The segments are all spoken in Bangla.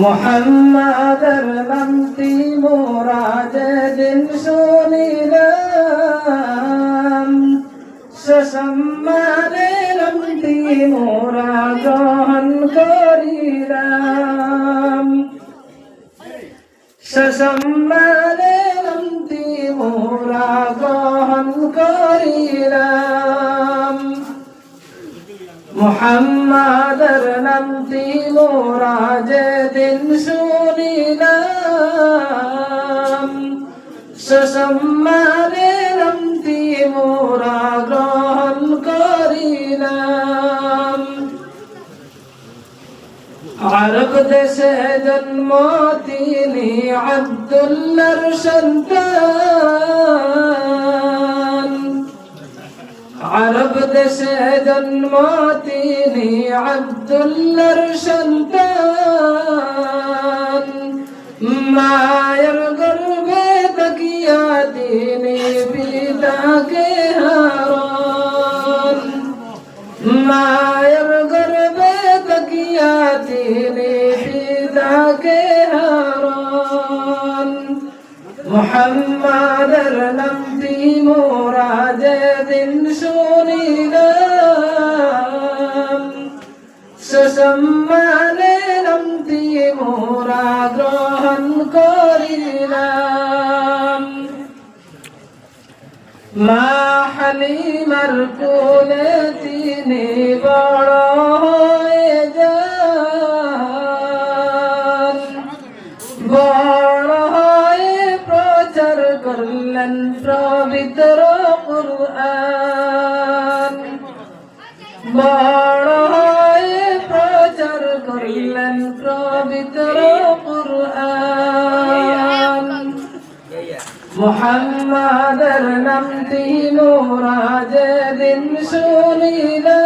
মোহাম্মদর নামটি মোরা যেদিন শুনিলাম সসম্মানে নামটি মোরা গ্রহণ করিলাম। সসম্মানে নামটি মোরা গ্রহণ করিলাম। মোহাম্মদর নামটি মোরা যেদিন শুনিলাম। সসম্মানে নামটি মোরা গ্রহণ করিলাম। আরব দেশে জন্ম তিনি আব্দুল্লার সন্তান আরব দেশে জন্ম তিনি আব্দুল্লার সন্তান মায়ের গর্বে তাকিয়া তিনি পিতাকে হারান। মোহাম্মদের নামটি মোরা যেদিন শুনিলাম। সুসম্মানে নামটি মোরা গ্রহণ করিলাম। মা হালিমার কোলে তিনি বড় মোহাম্মদের নামটি মোরা যেদিন শুনিলাম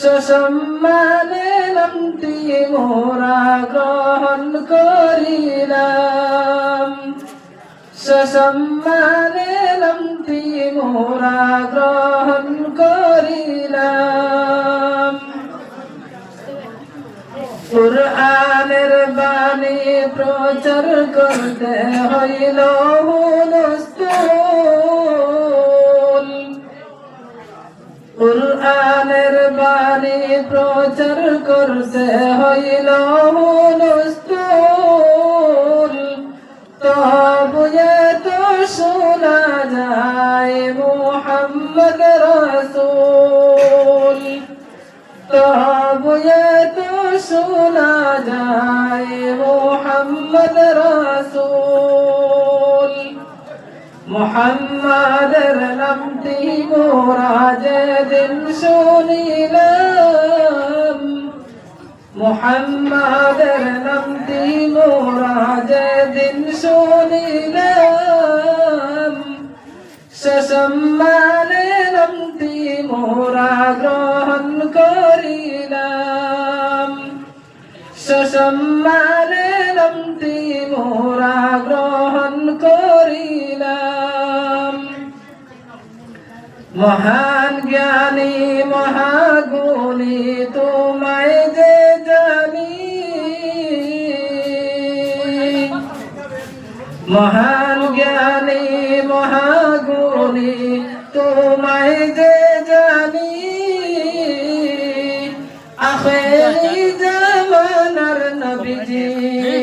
সসম্মানে নামটি মোরা গ্রহণ করিলাম। সসম্মানে নামটি মোরা প্রচার করতে হইল কুরআনের বাণী প্রচার করতে হইল তো শোনা যায় মোহাম্মদ তো রাসূল। মোহাম্মদের নামটি মোরা যেদিন শুনিলাম। মোহাম্মদের নামটি মোরা যেদিন শুনিলাম। সসম্মানে নামটি মোরা গ্রহণ করিলাম। সসম্মানে নামটি মোরা গ্রহণ করিলাম। মহান জ্ঞানী মহাগুণী, তোমায় যে জানি। মহান জ্ঞানী মহাগুণী, তোমায় যে জানি। আখেরি জামানার নবীজি